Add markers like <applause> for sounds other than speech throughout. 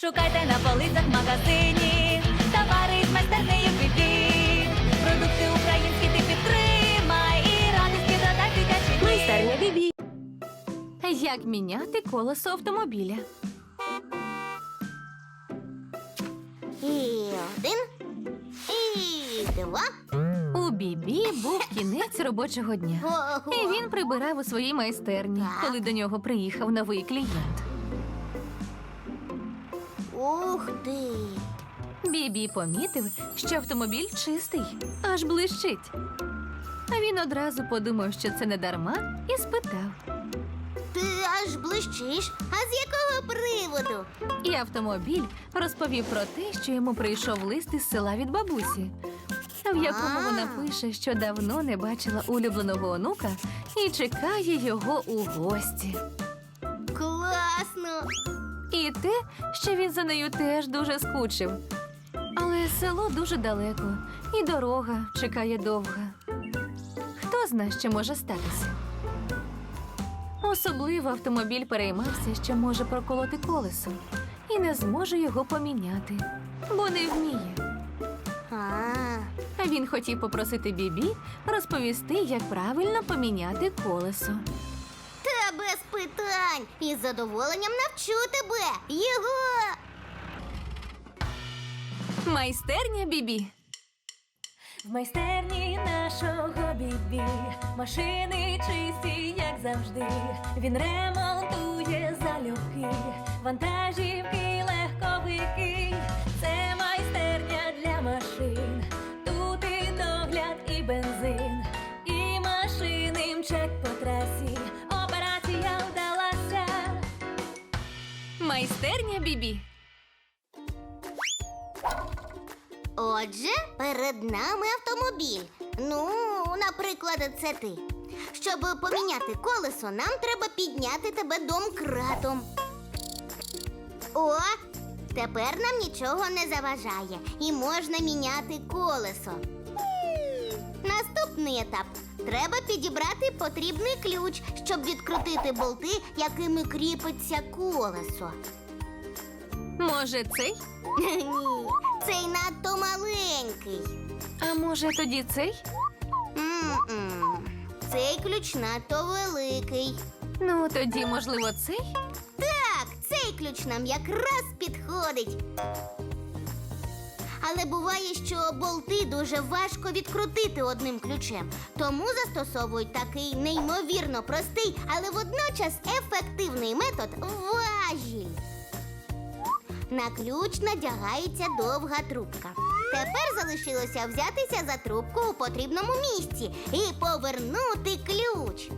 Шукайте на полицях в магазині, товари з майстернею Бібі. Продукти українські ти підтримай і радості додай дитячий дім. Майстерня Бібі. Як міняти колесо автомобіля? І один. І два. У Бібі був кінець робочого дня. І він прибирав у своїй майстерні, коли до нього приїхав новий клієнт. Ух ти. Бібі помітив, що автомобіль чистий, аж блищить. А він одразу подумав, що це не дарма, і спитав. Ти аж блищиш. А з якого приводу? І автомобіль розповів про те, що йому прийшов лист із села від бабусі, в якому вона пише, що давно не бачила улюбленого онука і чекає його у гості. Класно. І те, що він за нею теж дуже скучив. Але село дуже далеко, і дорога чекає довга. Хто зна, що може статися? Особливо автомобіль переймався, що може проколоти колесо, і не зможе його поміняти, бо не вміє. А, А він хотів попросити Бібі розповісти, як правильно поміняти колесо. Та і питань. Із задоволенням навчу тебе. Його. Майстерня Бібі. В майстерні нашого бібі машини чисті, як завжди. Він ремонтує залюбки, вантажівки, Майстерня Бібі. Отже, перед нами автомобіль. Ну, наприклад, це ти. Щоб поміняти колесо, нам треба підняти тебе домкратом. О, тепер нам нічого не заважає і можна міняти колесо. Наступний етап. Треба підібрати потрібний ключ, щоб відкрутити болти, якими кріпиться колесо. Може, цей? <laughs> Ні, цей надто маленький. А може тоді цей? М-м. Цей ключ надто великий. Ну, тоді, можливо, цей? Так, цей ключ нам якраз підходить. Але буває, що болти дуже важко відкрутити одним ключем. Тому застосовують такий неймовірно простий, але водночас ефективний метод важіль. На ключ надягається довга трубка. Тепер залишилося взятися за трубку у потрібному місці і повернути ключ.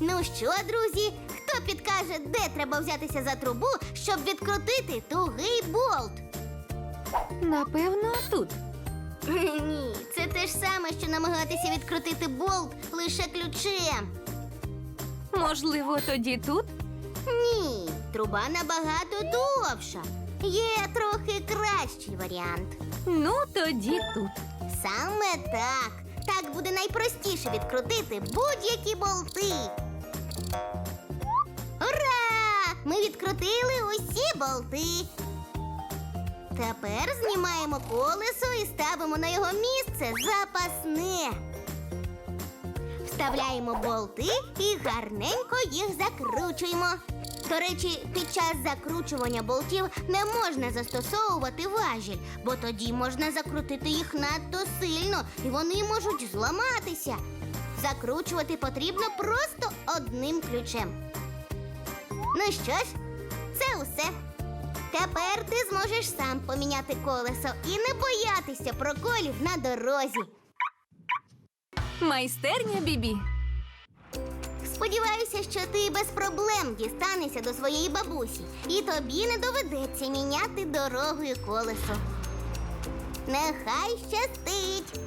Ну що, друзі, хто підкаже, де треба взятися за трубу, щоб відкрутити тугий болт? Напевно, тут. Ні, це те ж саме, що намагатися відкрутити болт лише ключем. Можливо, тоді тут? Ні, труба набагато довша. Є трохи кращий варіант. Ну, тоді тут. Саме так. Так буде найпростіше відкрутити будь-які болти. Ура! Ми відкрутили усі болти. Тепер знімаємо колесо і ставимо на його місце запасне. Вставляємо болти і гарненько їх закручуємо. До речі, під час закручування болтів не можна застосовувати важіль, бо тоді можна закрутити їх надто сильно і вони можуть зламатися. Закручувати потрібно просто одним ключем. Ну що ж, це усе. Тепер ти зможеш сам поміняти колесо і не боятися проколів на дорозі. Майстерня Бібі. Сподіваюся, що ти без проблем дістанешся до своєї бабусі, і тобі не доведеться міняти дорогою колесо. Нехай щастить!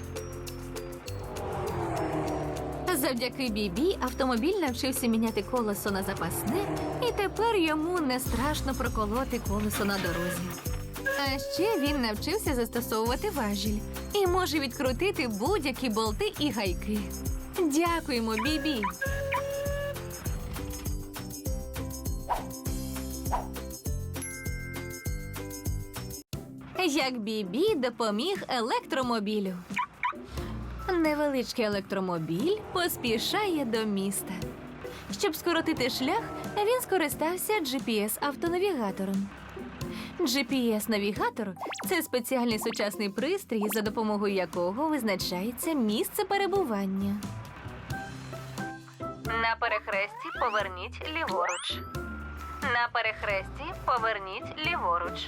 Завдяки Бібі автомобіль навчився міняти колесо на запасне, і тепер йому не страшно проколоти колесо на дорозі. А ще він навчився застосовувати важіль і може відкрутити будь-які болти і гайки. Дякуємо, Бібі! Як Бібі допоміг електромобілю. Невеличкий електромобіль поспішає до міста. Щоб скоротити шлях, він скористався GPS-автонавігатором. GPS-навігатор це спеціальний сучасний пристрій, за допомогою якого визначається місце перебування. На перехресті поверніть ліворуч. На перехресті поверніть ліворуч.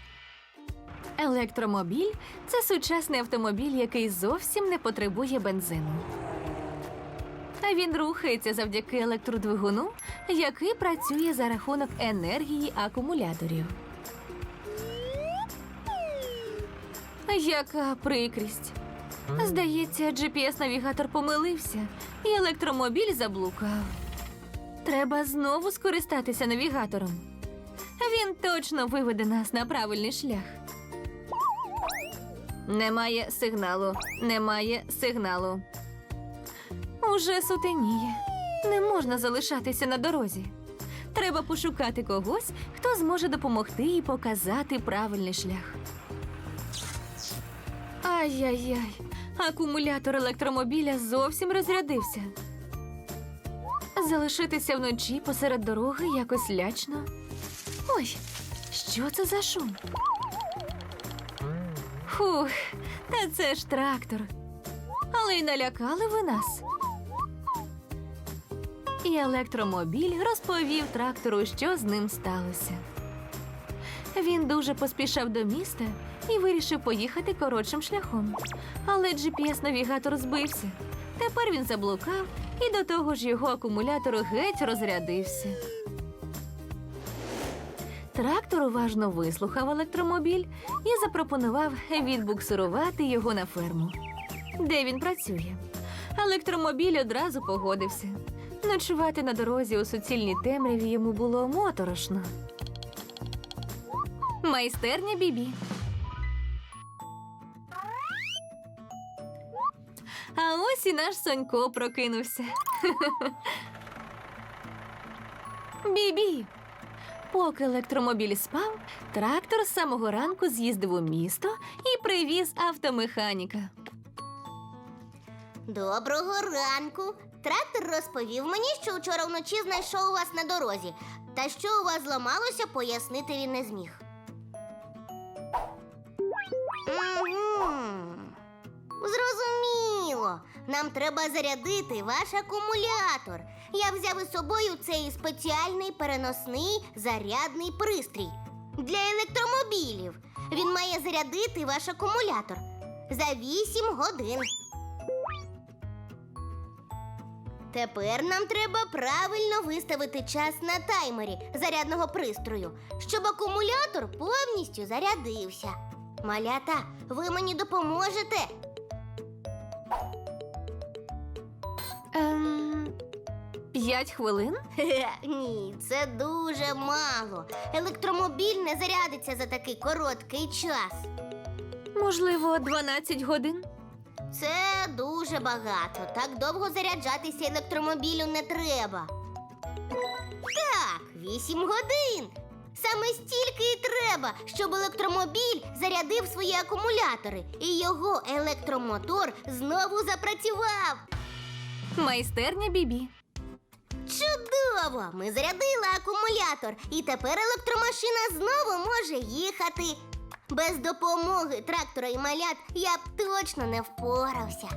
Електромобіль це сучасний автомобіль, який зовсім не потребує бензину. А він рухається завдяки електродвигуну, який працює за рахунок енергії акумуляторів. Яка прикрість. Здається, GPS-навігатор помилився, і електромобіль заблукав. Треба знову скористатися навігатором. Він точно виведе нас на правильний шлях. Немає сигналу, немає сигналу. Уже сутеніє. Не можна залишатися на дорозі. Треба пошукати когось, хто зможе допомогти і показати правильний шлях. Ай-яй-яй, акумулятор електромобіля зовсім розрядився. Залишитися вночі посеред дороги якось лячно. Ой, що це за шум? Фух, та це ж трактор. Але й налякали ви нас. І електромобіль розповів трактору, що з ним сталося. Він дуже поспішав до міста і вирішив поїхати коротшим шляхом. Але GPS-навігатор збився. Тепер він заблукав, і до того ж його акумулятор геть розрядився. Трактор уважно вислухав електромобіль і запропонував відбуксирувати його на ферму, де він працює. Електромобіль одразу погодився. Ночувати на дорозі у суцільній темряві йому було моторошно. Майстерня Бібі. А ось і наш Сонько прокинувся. <laughs> Бібі. Поки електромобіль спав, трактор з самого ранку з'їздив у місто і привіз автомеханіка. Доброго ранку. Трактор розповів мені, що вчора вночі знайшов вас на дорозі. Та що у вас зламалося, пояснити він не зміг. Зрозуміло. Нам треба зарядити ваш акумулятор. Я взяв із собою цей спеціальний переносний зарядний пристрій для електромобілів. Він має зарядити ваш акумулятор за 8 годин. Тепер нам треба правильно виставити час на таймері зарядного пристрою, щоб акумулятор повністю зарядився. Малята, ви мені допоможете? Ем, п'ять хвилин? Хе-хе, <laughs> Ні, це дуже мало. Електромобіль не зарядиться за такий короткий час. Можливо, 12 годин? Це дуже багато. Так довго заряджатися електромобілю не треба. Так, 8 годин. Саме стільки і треба, щоб електромобіль зарядив свої акумулятори, і його електромотор знову запрацював. Майстерня Бібі. Чудово! Ми зарядили акумулятор, і тепер електромашина знову може їхати. Без допомоги трактора і малят я б точно не впорався.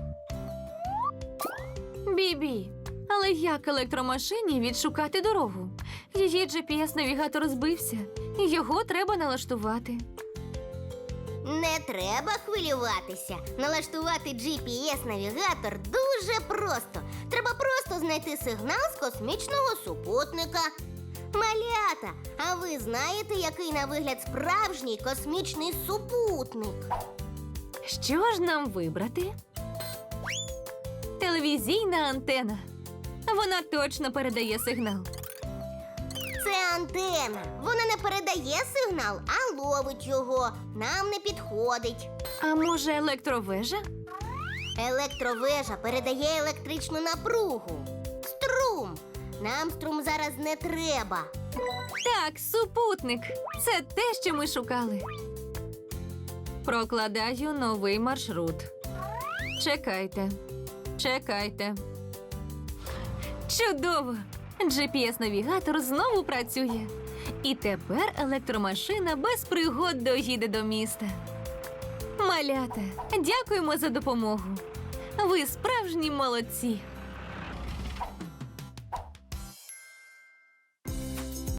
Бібі. Але як електромашині відшукати дорогу? Її GPS-навігатор збився, і його треба налаштувати. Не треба хвилюватися. Налаштувати GPS-навігатор дуже просто. Треба просто знайти сигнал з космічного супутника. Малята, а ви знаєте, який на вигляд справжній космічний супутник? Що ж нам вибрати? Телевізійна антена. Вона точно передає сигнал. Це антена. Вона не передає сигнал, а ловить його. Нам не підходить. А може, електровежа? Електровежа передає електричну напругу. Струм. Нам струм зараз не треба. Так, супутник. Це те, що ми шукали. Прокладаю новий маршрут. Чекайте. Чекайте. Чудово! GPS-навігатор знову працює. І тепер електромашина без пригод доїде до міста. Малята, дякуємо за допомогу. Ви справжні молодці.